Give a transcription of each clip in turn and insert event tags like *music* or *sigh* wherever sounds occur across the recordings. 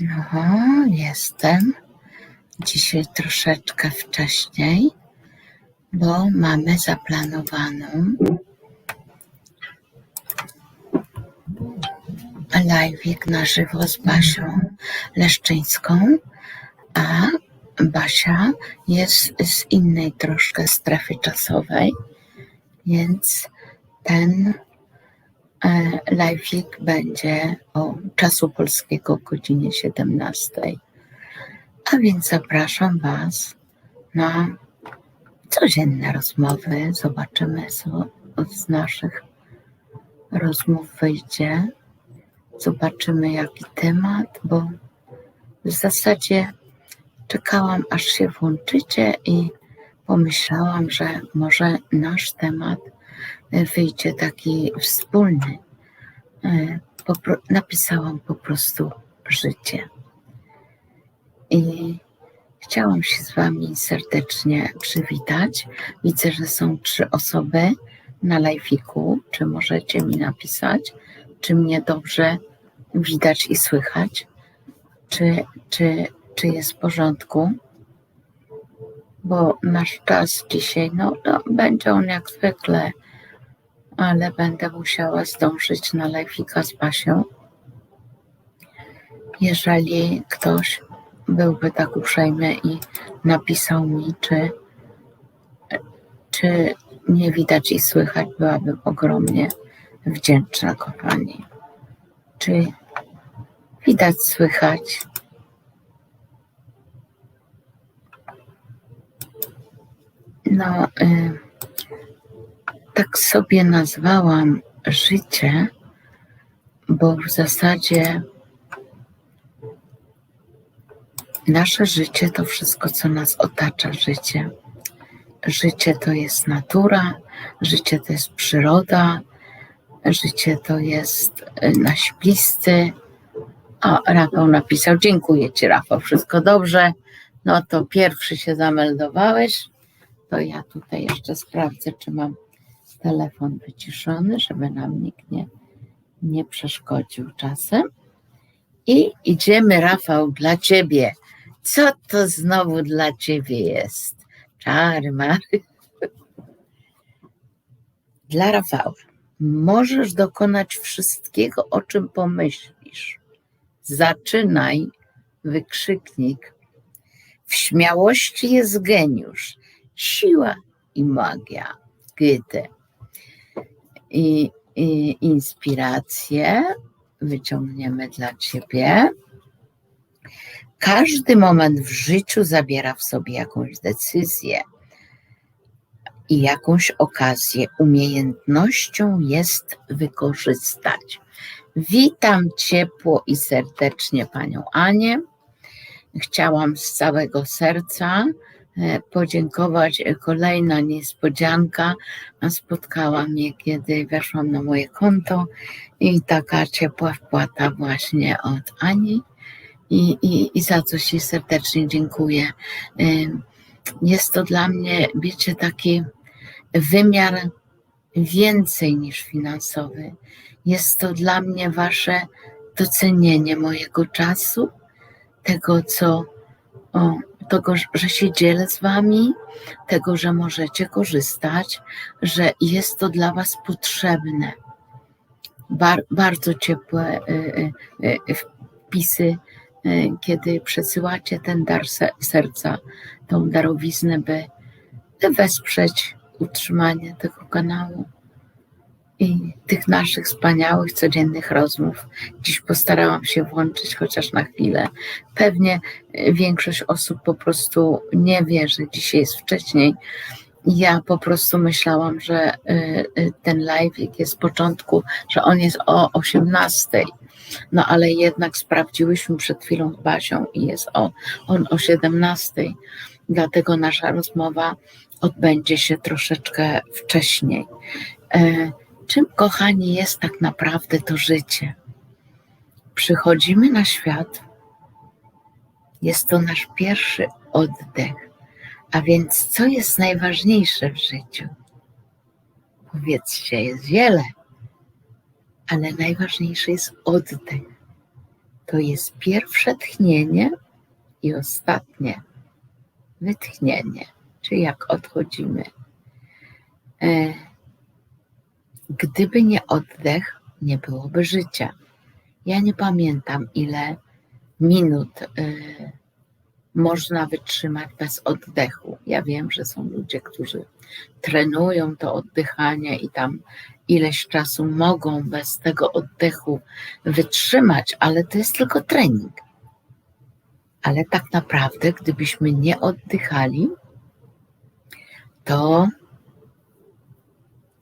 No, jestem. Dzisiaj troszeczkę wcześniej, bo mamy zaplanowaną live'ik na żywo z Basią Leszczyńską, a Basia jest z innej troszkę strefy czasowej, więc ten live'ik będzie o czasu polskiego godzinie 17. A więc zapraszam Was na codzienne rozmowy. Zobaczymy, co z naszych rozmów wyjdzie. Zobaczymy, jaki temat, bo w zasadzie czekałam, aż się włączycie i pomyślałam, że może nasz temat wyjdzie taki wspólny. E, napisałam po prostu życie. I chciałam się z Wami serdecznie przywitać. Widzę, że są trzy osoby na live'iku. Czy możecie mi napisać, czy mnie dobrze widać i słychać? Czy, czy, czy jest w porządku? Bo nasz czas dzisiaj, no, no będzie on jak zwykle, ale będę musiała zdążyć na live'ika z Basią. Jeżeli ktoś byłby tak uprzejmy i napisał mi, czy, czy mnie widać i słychać, byłabym ogromnie wdzięczna, kochani. Czy widać, słychać? No, y, tak sobie nazwałam życie, bo w zasadzie nasze życie to wszystko, co nas otacza, życie. Życie to jest natura, życie to jest przyroda, życie to jest y, nasz bliscy. O, Rafał napisał, dziękuję Ci Rafał, wszystko dobrze. No to pierwszy się zameldowałeś, to ja tutaj jeszcze sprawdzę, czy mam telefon wyciszony, żeby nam nikt nie, nie przeszkodził czasem. I idziemy, Rafał, dla Ciebie. Co to znowu dla Ciebie jest? Czary, mary. Dla Rafała. Możesz dokonać wszystkiego, o czym pomyślisz. Zaczynaj, wykrzyknik. W śmiałości jest geniusz, siła i magia. Goethe. I, i wyciągniemy dla Ciebie. Każdy moment w życiu zabiera w sobie jakąś decyzję i jakąś okazję. Umiejętnością jest wykorzystać. Witam ciepło i serdecznie Panią Anię. Chciałam z całego serca podziękować. Kolejna niespodzianka. Spotkała mnie, kiedy weszłam na moje konto i taka ciepła wpłata właśnie od Ani i, i, i za co Ci serdecznie dziękuję. Ym, Jest to dla mnie, wiecie, taki wymiar więcej niż finansowy. Jest to dla mnie Wasze docenienie mojego czasu, tego, co, o, tego, że się dzielę z Wami, tego, że możecie korzystać, że jest to dla Was potrzebne. Bar, bardzo ciepłe y, y, y, wpisy Y, kiedy przesyłacie ten dar se- serca, tą darowiznę, by wesprzeć utrzymanie tego kanału i tych naszych wspaniałych, codziennych rozmów. Dziś postarałam się włączyć chociaż na chwilę. Pewnie y, większość osób po prostu nie wie, że dzisiaj jest wcześniej. Ja po prostu myślałam, że y, y, ten live jest z początku, że on jest o 18 no ale jednak sprawdziłyśmy przed chwilą z Basią i jest o, on o 17. Dlatego nasza rozmowa odbędzie się troszeczkę wcześniej. Czym, kochani, jest tak naprawdę to życie? Przychodzimy na świat, jest to nasz pierwszy oddech. A więc, co jest najważniejsze w życiu? Powiedzcie, jest wiele ale najważniejszy jest oddech. to jest pierwsze tchnienie i ostatnie wytchnienie, czyli jak odchodzimy. E, gdyby nie oddech, nie byłoby życia. Ja nie pamiętam, ile minut y, można wytrzymać bez oddechu. Ja wiem, że są ludzie, którzy trenują to oddychanie i tam ileś czasu mogą bez tego oddechu wytrzymać, ale to jest tylko trening. Ale tak naprawdę, gdybyśmy nie oddychali, to,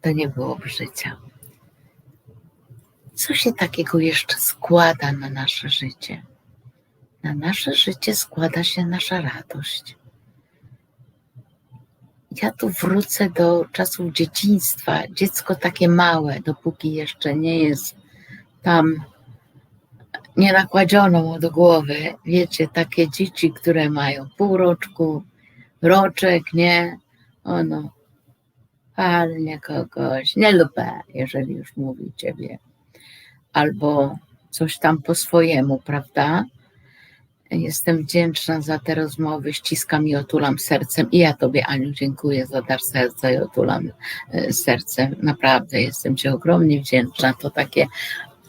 to nie byłoby życia. Co się takiego jeszcze składa na nasze życie? Na nasze życie składa się nasza radość. Ja tu wrócę do czasów dzieciństwa. Dziecko takie małe, dopóki jeszcze nie jest tam nie nakładziono mu do głowy. Wiecie, takie dzieci, które mają pół roczku, roczek, nie? Ono, palnie kogoś, nie lubię, jeżeli już mówi ciebie. Albo coś tam po swojemu, prawda? Jestem wdzięczna za te rozmowy, ściskam i otulam sercem. I ja Tobie, Aniu, dziękuję za dar serca i otulam e, sercem. Naprawdę jestem Ci ogromnie wdzięczna. To takie,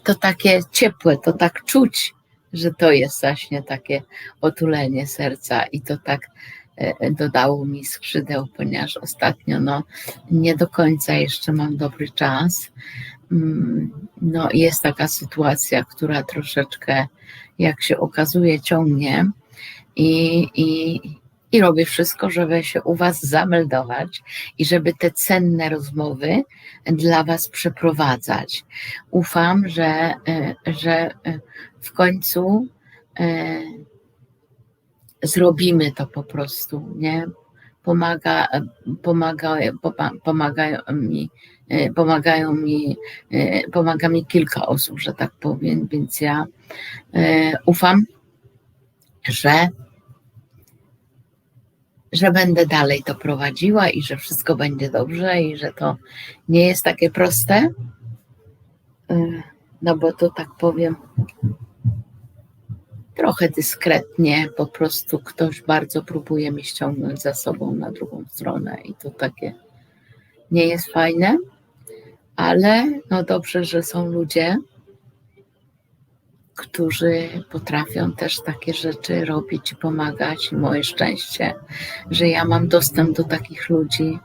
to takie ciepłe, to tak czuć, że to jest właśnie takie otulenie serca i to tak dodało mi skrzydeł, ponieważ ostatnio no, nie do końca jeszcze mam dobry czas. Mm, no, jest taka sytuacja, która troszeczkę jak się okazuje, ciągnie i, i, i robię wszystko, żeby się u Was zameldować i żeby te cenne rozmowy dla Was przeprowadzać. Ufam, że, e, że e, w końcu e, zrobimy to po prostu, nie? Pomaga, pomaga, pomagają mi pomagają mi, pomaga mi kilka osób, że tak powiem, więc ja E, ufam, że, że będę dalej to prowadziła i że wszystko będzie dobrze i że to nie jest takie proste. E, no bo to tak powiem, trochę dyskretnie, po prostu ktoś bardzo próbuje mnie ściągnąć za sobą na drugą stronę i to takie nie jest fajne, ale no dobrze, że są ludzie, którzy potrafią też takie rzeczy robić i pomagać. I moje szczęście, że ja mam dostęp do takich ludzi.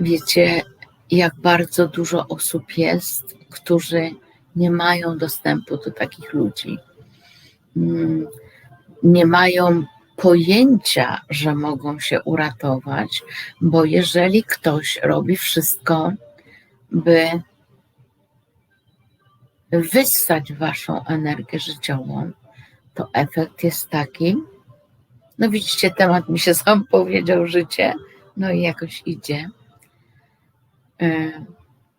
Wiecie, jak bardzo dużo osób jest, którzy nie mają dostępu do takich ludzi. Mm, nie mają pojęcia, że mogą się uratować, bo jeżeli ktoś robi wszystko, by wyssać waszą energię życiową, to efekt jest taki, no widzicie, temat mi się *laughs* sam powiedział, życie, no i jakoś idzie. E,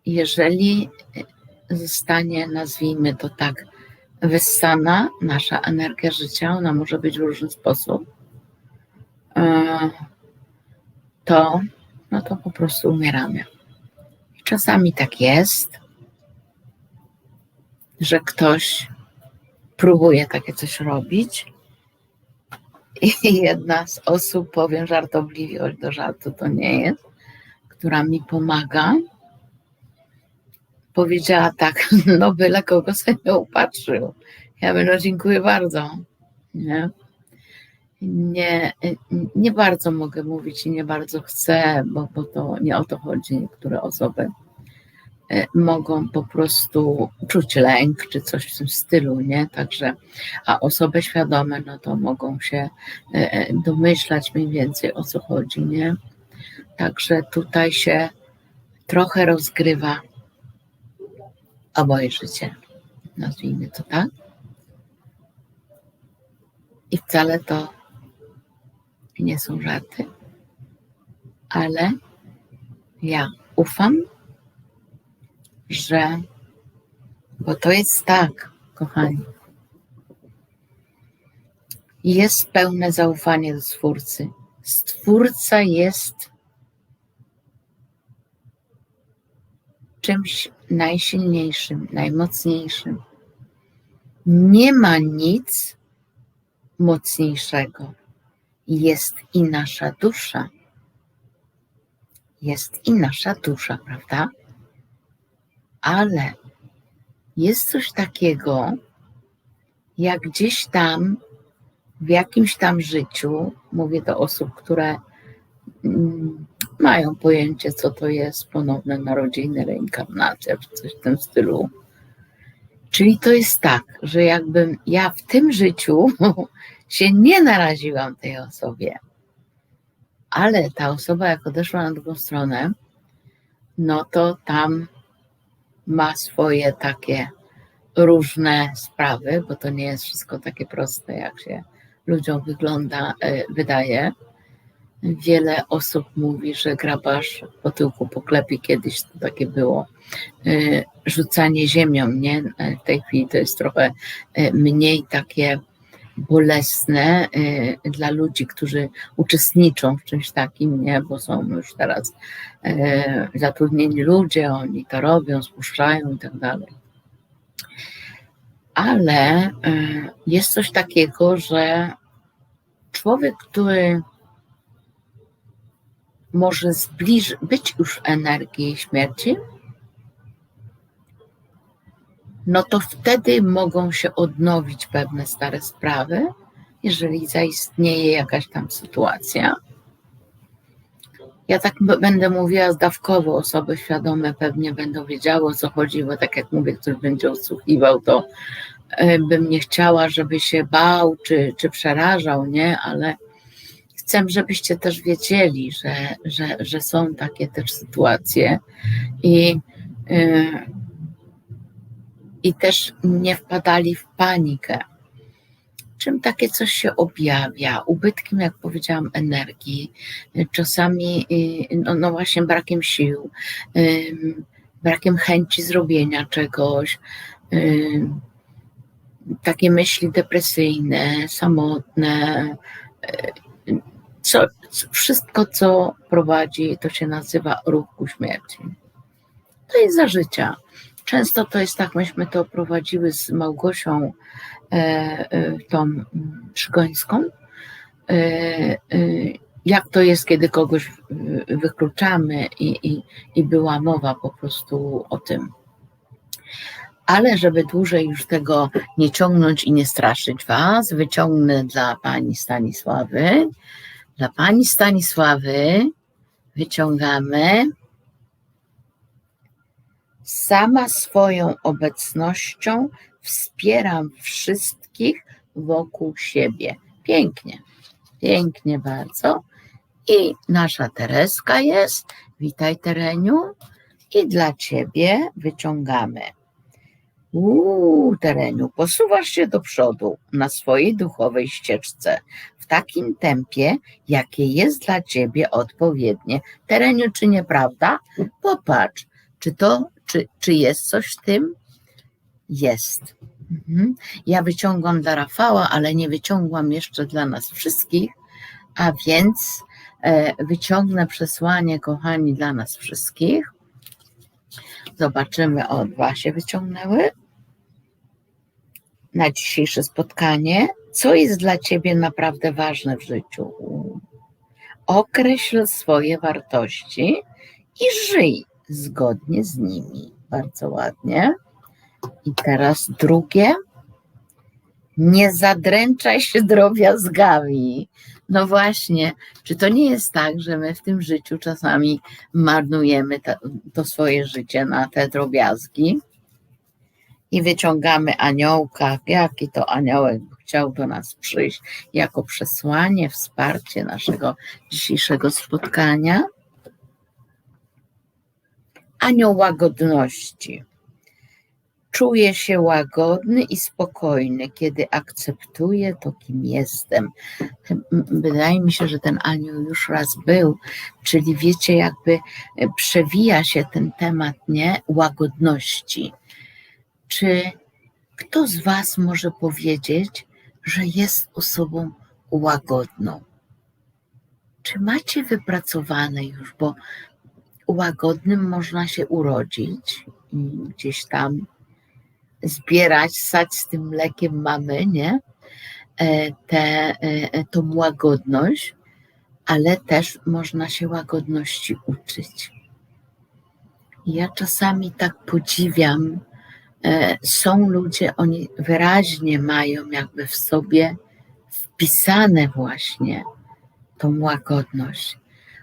jeżeli zostanie, nazwijmy to tak, wyssana nasza energia życia, ona może być w różny sposób, e, to, no to po prostu umieramy. Czasami tak jest, że ktoś próbuje takie coś robić. I *laughs* jedna z osób, powiem żartobliwie, do żartu to nie jest, która mi pomaga, powiedziała tak, *laughs* no byle kogo sobie upatrzył. Ja mówię, no dziękuję bardzo. Nie? Nie, nie bardzo mogę mówić i nie bardzo chcę, bo, bo to nie o to chodzi. Niektóre osoby E, mogą po prostu czuć lęk czy coś w tym stylu, nie? Także, a osoby świadome, no to mogą się e, e, domyślać mniej więcej o co chodzi, nie? Także tutaj się trochę rozgrywa oboje życie, nazwijmy to tak. I wcale to nie są żarty, ale ja ufam że, bo to jest tak, kochani, jest pełne zaufanie do Stwórcy. Stwórca jest czymś najsilniejszym, najmocniejszym. Nie ma nic mocniejszego. Jest i nasza dusza. Jest i nasza dusza, prawda? Ale jest coś takiego, jak gdzieś tam, w jakimś tam życiu, mówię do osób, które mm, mają pojęcie, co to jest ponowne narodziny, reinkarnacja, czy coś w tym stylu. Czyli to jest tak, że jakbym ja w tym życiu *laughs* się nie naraziłam tej osobie, ale ta osoba, jak odeszła na drugą stronę, no to tam ma swoje takie różne sprawy, bo to nie jest wszystko takie proste, jak się ludziom wygląda, e, wydaje. Wiele osób mówi, że grabarz po tyłku poklepie, kiedyś to takie było. E, rzucanie ziemią, nie? E, w tej chwili to jest trochę mniej takie bolesne dla ludzi, którzy uczestniczą w czymś takim, nie? Bo są już teraz zatrudnieni ludzie, oni to robią, spuszczają i tak dalej ale jest coś takiego, że człowiek, który może zbliż, być już energii śmierci, no to wtedy mogą się odnowić pewne stare sprawy, jeżeli zaistnieje jakaś tam sytuacja. Ja tak będę mówiła zdawkowo, osoby świadome pewnie będą wiedziały o co chodzi, bo tak jak mówię, ktoś będzie odsłuchiwał, to e, bym nie chciała, żeby się bał czy, czy przerażał, nie, ale chcę, żebyście też wiedzieli, że, że, że są takie też sytuacje. I, yy, i też nie wpadali w panikę. Czym takie coś się objawia? Ubytkiem, jak powiedziałam, energii, czasami y, no, no właśnie brakiem sił, brakiem chęci zrobienia czegoś, takie myśli depresyjne, samotne, y, co, wszystko, co prowadzi, to się nazywa ruch ku śmierci. To jest za życia. Często to jest tak, myśmy to prowadziły z Małgosią E, e, tą Szygońską. E, jak to jest, kiedy kogoś wykluczamy i, i, i była mowa po prostu o tym. Ale żeby dłużej już tego nie ciągnąć i nie straszyć Was, wyciągnę dla Pani Stanisławy. Dla Pani Stanisławy wyciągamy sama swoją obecnością wspieram wszystkich wokół siebie. Pięknie, pięknie bardzo. I nasza Tereska jest. Witaj, Tereniu. I dla ciebie wyciągamy. Uuu, Tereniu, posuwasz się do przodu na swojej duchowej ścieżce takim tempie, jakie jest dla ciebie odpowiednie. Tereniu, czy nieprawda? Popatrz, czy to, czy, czy jest coś w tym? Jest. Mhm. Ja wyciągam dla Rafała, ale nie wyciągłam jeszcze dla nas wszystkich, a więc e, wyciągnę przesłanie, kochani, dla nas wszystkich. Zobaczymy, o dwa się wyciągnęły na dzisiejsze spotkanie. Co jest dla Ciebie naprawdę ważne w życiu? Określ swoje wartości i żyj zgodnie z nimi. Bardzo ładnie. I teraz drugie. Nie zadręczaj się drobiazgami. No właśnie, czy to nie jest tak, że my w tym życiu czasami marnujemy to, swoje życie na te drobiazgi i wyciągamy aniołka, jaki to aniołek chciał do nas przyjść, jako przesłanie, wsparcie naszego dzisiejszego spotkania? Anioł łagodności Czuję się łagodny i spokojny, kiedy akceptuję to, kim jestem. Wydaje mi się, że ten anioł już raz był, czyli wiecie, jakby przewija się ten temat, nie? Łagodności. Czy kto z Was może powiedzieć, że jest osobą łagodną? Czy macie wypracowane już, bo łagodnym można się urodzić i gdzieś tam zbierać, sać z tym mlekiem mamy, nie? E, te, e, tą łagodność, ale też można się łagodności uczyć. Ja czasami tak podziwiam, są ludzie, oni wyraźnie mają jakby w sobie wpisane właśnie tą łagodność.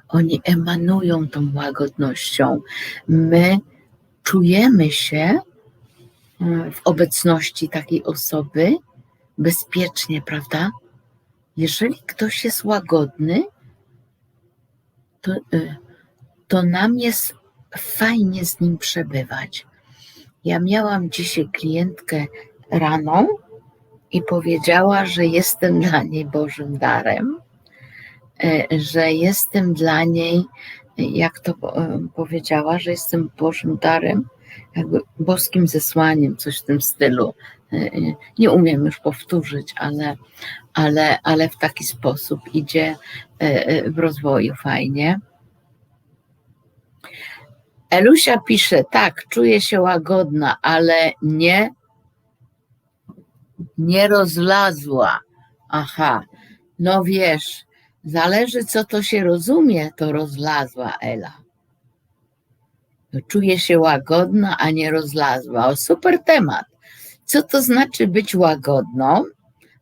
Oni emanują tą łagodnością. My czujemy się mm, w obecności takiej osoby bezpiecznie, prawda? Jeżeli ktoś jest łagodny, to, y, to nam jest fajnie z nim przebywać. Ja miałam dzisiaj klientkę rano i powiedziała, że jestem dla niej Bożym darem E, że jestem dla niej, jak to e, powiedziała, że jestem Bożym darem, jakby boskim zesłaniem, coś w tym stylu. E, nie umiem już powtórzyć, ale, ale, ale w taki sposób idzie w rozwoju fajnie. Elusia pisze, tak, czuję się łagodna, ale nie, nie rozlazła. Aha, no wiesz, Zależy, co to się rozumie, to rozlazła Ela. Czuje się łagodna, a nie rozlazła. O, super temat. Co to znaczy być łagodną,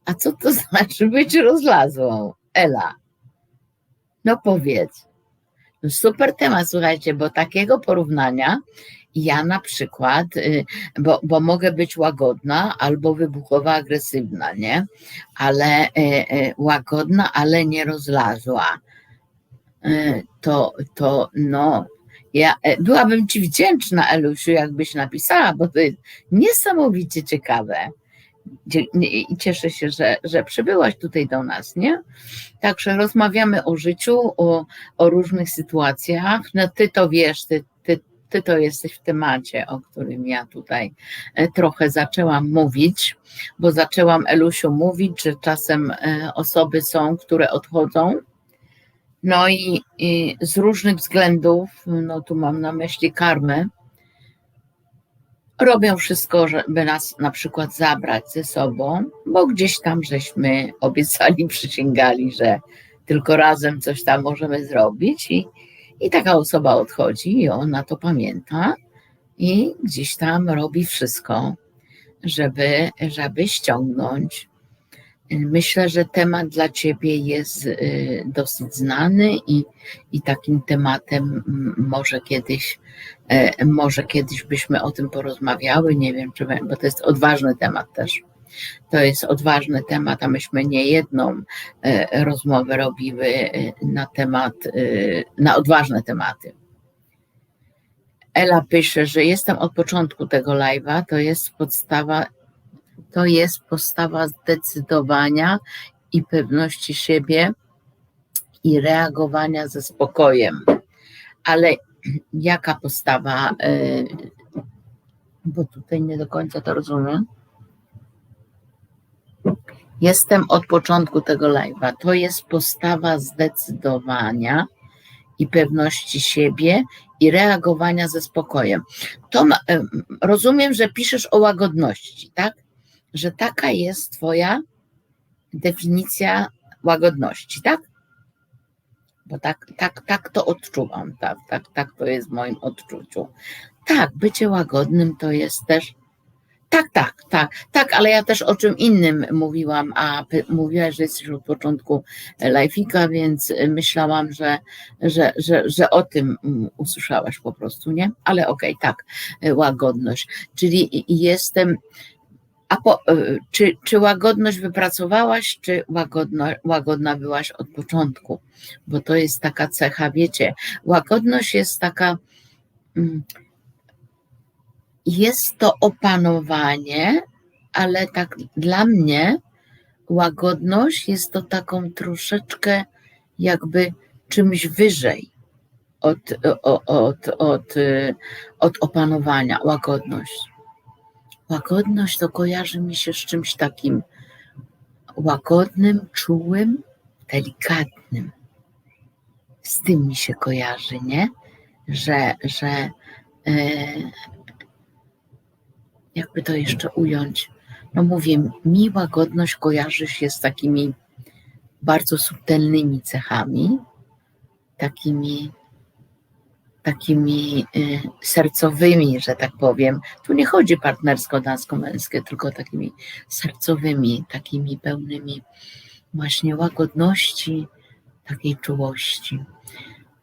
a co to *laughs* znaczy być rozlazłą? Ela. No powiedz. Super temat, słuchajcie, bo takiego porównania ja na przykład, y, bo, bo mogę być łagodna albo wybuchowa agresywna, nie? Ale y, y, łagodna, ale nie rozlazła. To, to no, ja e, byłabym Ci wdzięczna, Elusiu, jakbyś napisała, bo to jest niesamowicie ciekawe. I cieszę się, że, że przybyłaś tutaj do nas, nie? Także rozmawiamy o życiu, o, o różnych sytuacjach. No ty to wiesz, ty, ty ty to jesteś w temacie, o którym ja tutaj e, trochę zaczęłam mówić, bo zaczęłam Elusiu mówić, że czasem e, osoby są, które odchodzą. No i, i z różnych względów, no tu mam na myśli karmę, robią wszystko, żeby nas na przykład zabrać ze sobą, bo gdzieś tam żeśmy obiecali, *laughs* przysięgali, że tylko razem coś tam możemy zrobić i, i taka osoba odchodzi i ona to pamięta i gdzieś tam robi wszystko, żeby, żeby ściągnąć. Myślę, że temat dla Ciebie jest y, dosyć znany i, i takim tematem może kiedyś, e, może kiedyś byśmy o tym porozmawiały. Nie wiem, czy, bo to jest odważny temat też. To jest odważny temat, a myśmy nie jedną e, rozmowę robiły e, na temat, na odważne tematy. Ela pisze, że jestem od początku tego live'a, to jest podstawa, to jest postawa zdecydowania i pewności siebie i reagowania ze spokojem. Ale *clears throat* jaka postawa, bo tutaj nie do końca to rozumiem. Jestem od początku tego live'a. To jest postawa zdecydowania i pewności siebie i reagowania ze spokojem. To ma, rozumiem, że piszesz o łagodności, tak? Że taka jest Twoja definicja łagodności, tak? Bo tak, tak, tak to odczuwam, tak, tak, tak to jest w moim odczuciu. Tak, bycie łagodnym to jest też tak, tak, tak, tak, ale ja też o czym innym mówiłam, a mówiłaś, że jesteś od początku live'ika, więc myślałam, że, że, że, że o tym usłyszałaś po prostu, nie? Ale okej, okay, tak, łagodność. Czyli jestem, a po, e, czy, czy łagodność wypracowałaś, czy łagodno, łagodna byłaś od początku? Bo to jest taka cecha, wiecie, łagodność jest taka mm, jest to opanowanie, ale tak dla mnie łagodność jest to taką troszeczkę jakby czymś wyżej od, od, od, od, od opanowania, łagodność. Łagodność to kojarzy mi się z czymś takim łagodnym, czułym, delikatnym. Z tym mi się kojarzy, nie? Że, że e, jakby to jeszcze ująć. No mówię, miła godność kojarzy się z takimi bardzo subtelnymi cechami, takimi, takimi y, sercowymi, że tak powiem. Tu nie chodzi partnersko-damsko-męskie, tylko takimi sercowymi, takimi pełnymi właśnie łagodności, takiej czułości.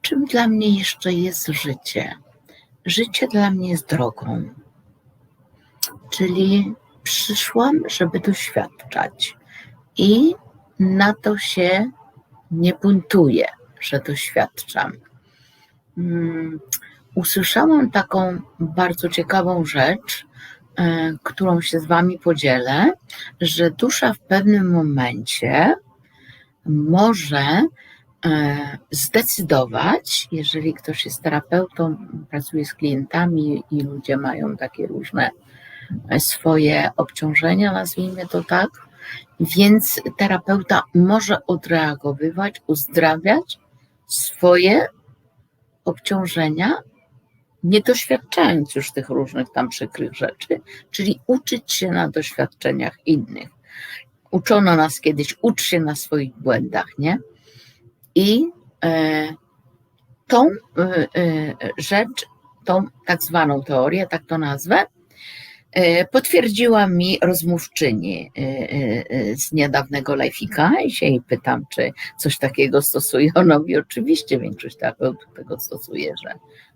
Czym dla mnie jeszcze jest życie? Życie dla mnie jest drogą. Czyli przyszłam, żeby doświadczać. I na to się nie buntuję, że doświadczam. Hmm, usłyszałam taką bardzo ciekawą rzecz, e, którą się z Wami podzielę, że dusza w pewnym momencie może e, zdecydować, jeżeli ktoś jest terapeutą, pracuje z klientami i ludzie mają takie różne swoje obciążenia, nazwijmy to tak, więc terapeuta może odreagowywać, uzdrawiać swoje obciążenia, nie doświadczając już tych różnych tam przykrych rzeczy, czyli uczyć się na doświadczeniach innych. Uczono nas kiedyś, ucz się na swoich błędach, nie? I e, tą e, e, rzecz, tą tak zwaną teorię, tak to nazwę, potwierdziła mi rozmówczyni e, e, z niedawnego life'ika i się jej pytam, czy coś takiego stosuje. *laughs* Ona mówi, oczywiście większość tego stosuje, że,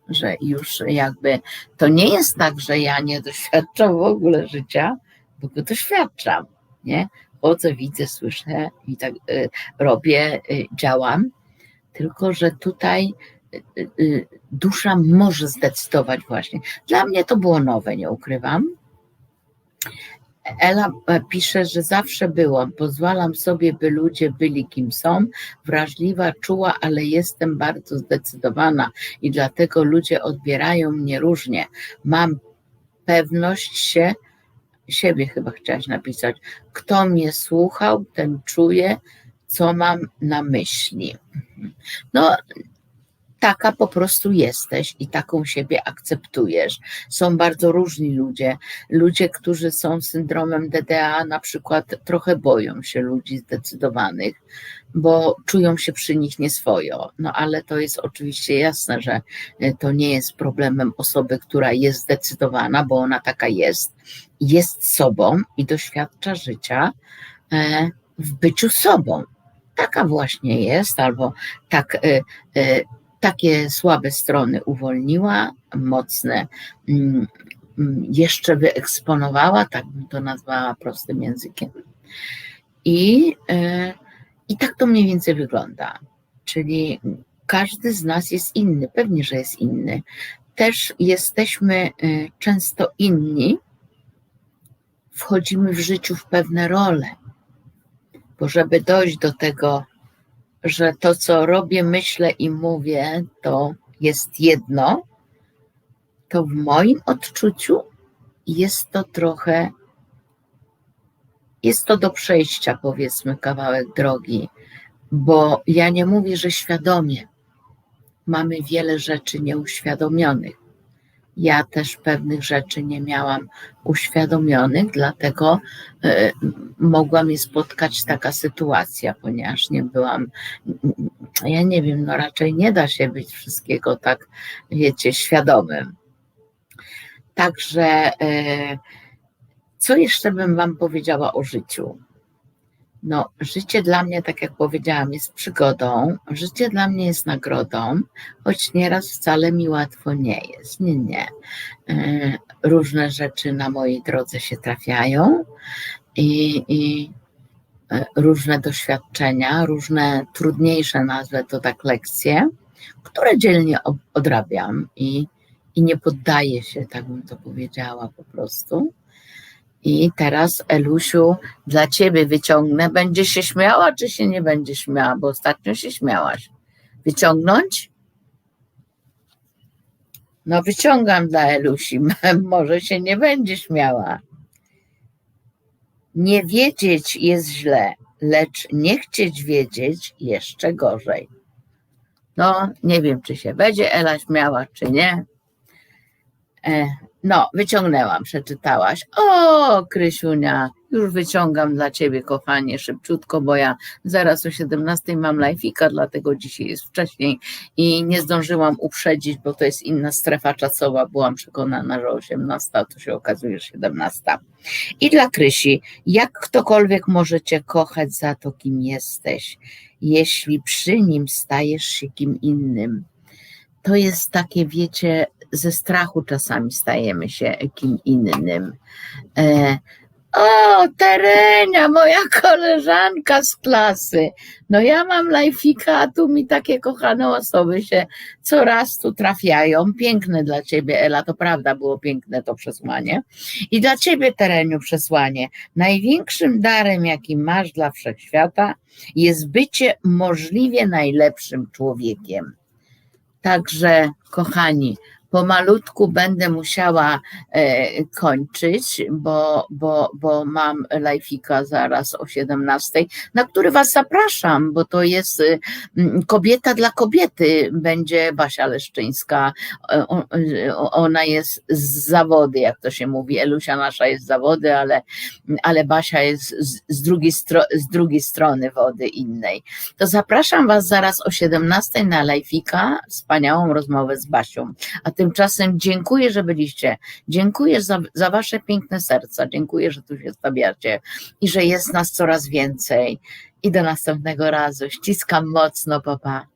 że już jakby to nie jest tak, że ja nie doświadczam w ogóle życia, bo go doświadczam, nie? Chodzę, widzę, słyszę i tak robię, działam, tylko że tutaj dusza może zdecydować właśnie. Dla mnie to było nowe, nie ukrywam Ela pisze, że zawsze byłam, pozwalam sobie, by ludzie byli kim są, wrażliwa, czuła, ale jestem bardzo zdecydowana i dlatego ludzie odbierają mnie różnie. Mam pewność się, siebie chyba chciałaś napisać. Kto mnie słuchał, ten czuje, co mam na myśli. No, taka po prostu jesteś i taką siebie akceptujesz. Są bardzo różni ludzie. Ludzie, którzy są syndromem DDA, na przykład trochę boją się ludzi zdecydowanych, bo czują się przy nich nieswojo. No ale to jest oczywiście jasne, że e, to nie jest problemem osoby, która jest zdecydowana, bo ona taka jest, jest sobą i doświadcza życia e, w byciu sobą taka właśnie jest, albo tak e, takie słabe strony uwolniła, mocne mm, mm, jeszcze wyeksponowała, tak bym to nazwała prostym językiem. I, e, I tak to mniej więcej wygląda. Czyli każdy z nas jest inny, pewnie, że jest inny. Też jesteśmy e, często inni, wchodzimy w życiu w pewne role, bo żeby dojść do tego że to, co robię, myślę i mówię, to jest jedno, to w moim odczuciu jest to trochę, jest to do przejścia, powiedzmy, kawałek drogi, bo ja nie mówię, że świadomie. Mamy wiele rzeczy nieuświadomionych. Ja też pewnych rzeczy nie miałam uświadomionych, dlatego y, mogła mnie spotkać taka sytuacja, ponieważ nie byłam, ja nie wiem, no raczej nie da się być wszystkiego tak, wiecie, świadomym. Także, y, co jeszcze bym Wam powiedziała o życiu? No, życie dla mnie, tak jak powiedziałam, jest przygodą, życie dla mnie jest nagrodą, choć nieraz wcale mi łatwo nie jest. Nie, nie. E, różne rzeczy na mojej drodze się trafiają i, i e, różne doświadczenia, różne trudniejsze, nazwę to tak lekcje, które dzielnie odrabiam i, i nie poddaję się, tak bym to powiedziała po prostu. I teraz, Elusiu, dla ciebie wyciągnę. Będzie się śmiała, czy się nie będzie śmiała? Bo ostatnio się śmiałaś. Wyciągnąć? No, wyciągam dla Elusi. *laughs* Może się nie będzie śmiała. Nie wiedzieć jest źle, lecz nie chcieć wiedzieć jeszcze gorzej. No, nie wiem, czy się będzie Ela śmiała, czy nie. E, No, wyciągnęłam, przeczytałaś. O, Krysiunia, już wyciągam dla ciebie, kochanie, szybciutko, bo ja zaraz o 17 mam live'ika, dlatego dzisiaj jest wcześniej i nie zdążyłam uprzedzić, bo to jest inna strefa czasowa. Byłam przekonana, że 18, a to się okazuje, że 17. I dla Krysi, jak ktokolwiek może cię kochać za to, kim jesteś, jeśli przy nim stajesz się kim innym. To jest takie, wiecie, ze strachu czasami stajemy się kim innym. E, o, Terenia, moja koleżanka z klasy. No ja mam lajfika, a tu mi takie kochane osoby się coraz tu trafiają. Piękne dla ciebie, Ela, to prawda, było piękne to przesłanie. I dla ciebie, Tereniu, przesłanie. Największym darem, jaki masz dla wszechświata, jest bycie możliwie najlepszym człowiekiem. Także, kochani, pomalutku będę musiała e, kończyć, bo, bo, bo mam lajfika zaraz o 17, na który Was zapraszam, bo to jest y, m, kobieta dla kobiety, będzie Basia Leszczyńska, E, o- ona jest z zawody, jak to się mówi, Elusia nasza jest z zawody, ale, ale Basia jest z, z, drugiej z drugiej strony wody innej. To zapraszam Was zaraz o 17 na lajfika, wspaniałą rozmowę z Basią. A tymczasem dziękuję, że byliście. Dziękuję za, za Wasze piękne serca. Dziękuję, że tu się stawiacie i że jest nas coraz więcej. I do następnego razu. Ściskam mocno, papa.